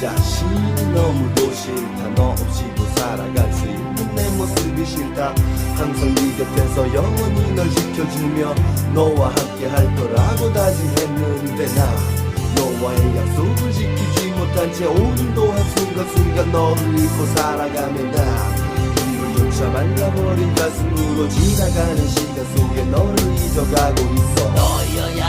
자신이 너무도 싫다 너 없이도 살아갈 수 있는 내 모습이 싫다. 항상 네 곁에서 영원히 널 지켜주며 너와 함께 할 거라고 다짐했는데 나 너와의 약속을 지키지 못한 채 오늘도 한순간순간 너를 잊고 살아가며 나 눈물조차 말라버린 가슴으로 지나가는 시간 속에 너를 잊어가고 있어. 너여